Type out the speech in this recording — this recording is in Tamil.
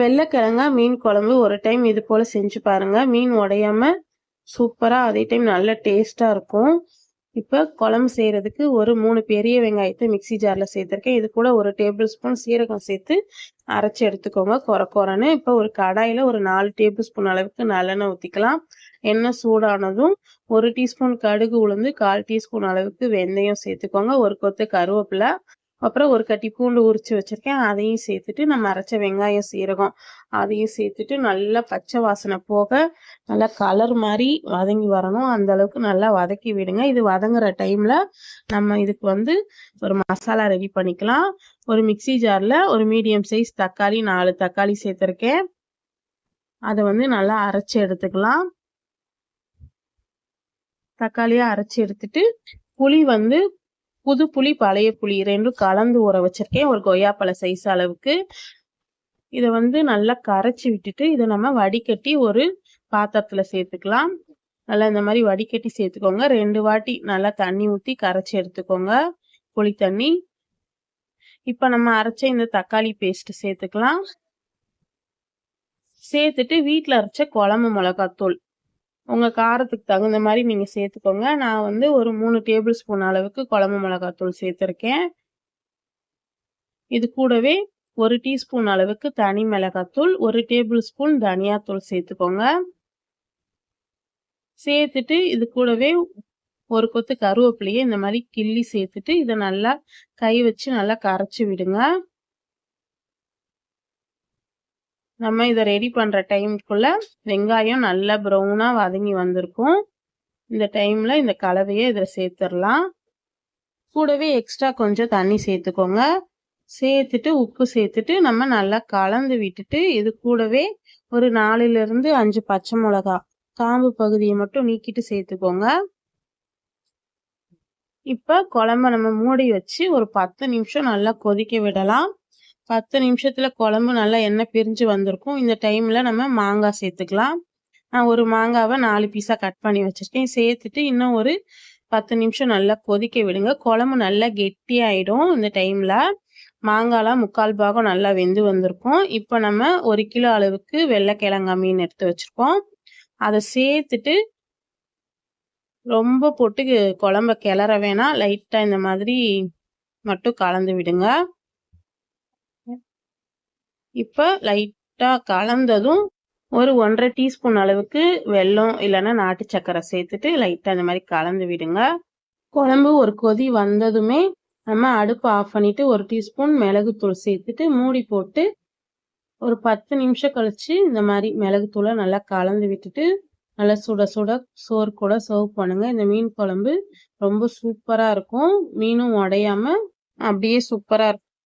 வெள்ளைக்கிழங்கா மீன் குழம்பு ஒரு டைம் இது போல் செஞ்சு பாருங்கள் மீன் உடையாம சூப்பராக அதே டைம் நல்ல டேஸ்ட்டாக இருக்கும். இப்போ குழம்பு செய்கிறதுக்கு ஒரு மூணு பெரிய வெங்காயத்தை மிக்சி ஜாரில் சேர்த்துருக்கேன். இது கூட ஒரு டேபிள் ஸ்பூன் சீரகம் சேர்த்து அரைச்சி எடுத்துக்கோங்க. குறை குறைன்னு இப்போ ஒரு கடாயில் ஒரு நாலு டேபிள் ஸ்பூன் அளவுக்கு நல்லெண்ணெய் ஊற்றிக்கலாம் எண்ணெய் சூடானதும் ஒரு டீஸ்பூன் கடுகு உளுந்து கால் டீஸ்பூன் அளவுக்கு வெந்தயம் சேர்த்துக்கோங்க. ஒரு கொத்து கருவேப்பிலை அப்புறம் ஒரு கட்டி பூண்டு உரிச்சு வச்சிருக்கேன். அதையும் சேர்த்துட்டு நம்ம அரைச்ச வெங்காயம் சீரகம் அதையும் சேர்த்துட்டு நல்லா பச்சை வாசனை போக நல்லா கலர் மாதிரி வதங்கி வரணும். அந்த அளவுக்கு நல்லா வதக்கி விடுங்க. இது வதங்குற டைம்ல நம்ம இதுக்கு வந்து ஒரு மசாலா ரெடி பண்ணிக்கலாம். ஒரு மிக்சி ஜார்ல ஒரு மீடியம் சைஸ் தக்காளி நாலு தக்காளி சேர்த்துருக்கேன். அதை வந்து நல்லா அரைச்சி எடுத்துக்கலாம். தக்காளியை அரைச்சி எடுத்துட்டு புளி வந்து புது புளி பழைய புளி ரெண்டும் கலந்து ஊற வச்சிருக்கேன். ஒரு கொய்யாப்பழ சைஸ் அளவுக்கு. இதை வந்து நல்லா கரைச்சி விட்டுட்டு இதை நம்ம வடிகட்டி ஒரு பாத்திரத்துல சேர்த்துக்கலாம். நல்லா இந்த மாதிரி வடிகட்டி சேர்த்துக்கோங்க. ரெண்டு வாட்டி நல்லா தண்ணி ஊற்றி கரைச்சி எடுத்துக்கோங்க. புளி தண்ணி. இப்போ நம்ம அரைச்ச இந்த தக்காளி பேஸ்ட் சேர்த்துக்கலாம். சேர்த்துட்டு வீட்டில் அரைச்ச குழம்பு மிளகாத்தூள். உங்கள் காரத்துக்கு தகுந்த மாதிரி நீங்கள் சேர்த்துக்கோங்க. நான் வந்து ஒரு மூணு டேபிள் ஸ்பூன் அளவுக்கு குழம்பு மிளகாத்தூள் சேர்த்துருக்கேன். இது கூடவே ஒரு டீஸ்பூன் அளவுக்கு தனி மிளகாத்தூள் ஒரு டேபிள் ஸ்பூன் தனியாத்தூள் சேர்த்துக்கோங்க. சேர்த்துட்டு இது கூடவே ஒரு கொத்து கருவேப்பிலையை இந்த மாதிரி கிள்ளி சேர்த்துட்டு இதை நல்லா கை வச்சு நல்லா கரைச்சி விடுங்க. நம்ம இதை ரெடி பண்ணுற டைமுக்குள்ள வெங்காயம் நல்லா ப்ரௌனாக வதங்கி வந்திருக்கும். இந்த டைமில் இந்த கலவையை இதில் சேர்த்துடலாம். கூடவே எக்ஸ்ட்ரா கொஞ்சம் தண்ணி சேர்த்துக்கோங்க. சேர்த்துட்டு உப்பு சேர்த்துட்டு நம்ம நல்லா கலந்து விட்டுட்டு இது கூடவே ஒரு நாலுலேருந்து அஞ்சு பச்சை மிளகா காம்பு பகுதியை மட்டும் நீக்கிட்டு சேர்த்துக்கோங்க. இப்போ குழம்ப நம்ம மூடி வச்சு ஒரு பத்து நிமிஷம் நல்லா கொதிக்க விடலாம். பத்து நிமிஷத்தில் குழம்பு நல்லா எண்ணெய் பிரிஞ்சு வந்திருக்கும். இந்த டைமில் நம்ம மாங்காய் சேர்த்துக்கலாம். நான் ஒரு மாங்காவை நாலு பீஸாக கட் பண்ணி வச்சுருக்கேன். சேர்த்துட்டு இன்னும் ஒரு பத்து நிமிஷம் நல்லா கொதிக்க விடுங்க. குழம்பு நல்லா கெட்டியாயிடும் இந்த டைமில். மாங்காய்லாம் முக்கால் பாகம் நல்லா வெந்து வந்திருக்கும். இப்போ நம்ம ஒரு கிலோ அளவுக்கு வெள்ளைக்கிழங்கா மீன் எடுத்து வச்சுருக்கோம். அதை சேர்த்துட்டு ரொம்ப போட்டு குழம்ப கிளற வேணாம். லைட்டாக இந்த மாதிரி மட்டும் கலந்து விடுங்க. இப்போ லைட்டாக கலந்ததும் ஒரு ஒன்றரை டீஸ்பூன் அளவுக்கு வெல்லம் இல்லைன்னா நாட்டு சக்கரை சேர்த்துட்டு லைட்டாக அந்த மாதிரி கலந்து விடுங்க. குழம்பு ஒரு கொதி வந்ததுமே நம்ம அடுப்பு ஆஃப் பண்ணிவிட்டு ஒரு டீஸ்பூன் மிளகுத்தூள் சேர்த்துட்டு மூடி போட்டு ஒரு பத்து நிமிஷம் கழித்து இந்த மாதிரி மிளகுத்தூளை நல்லா கலந்து விட்டுட்டு நல்லா சுட சுட சோறு கூட சர்வ் பண்ணுங்க. இந்த மீன் குழம்பு ரொம்ப சூப்பராக இருக்கும். மீனும் உடையாம அப்படியே சூப்பராக இருக்கும்.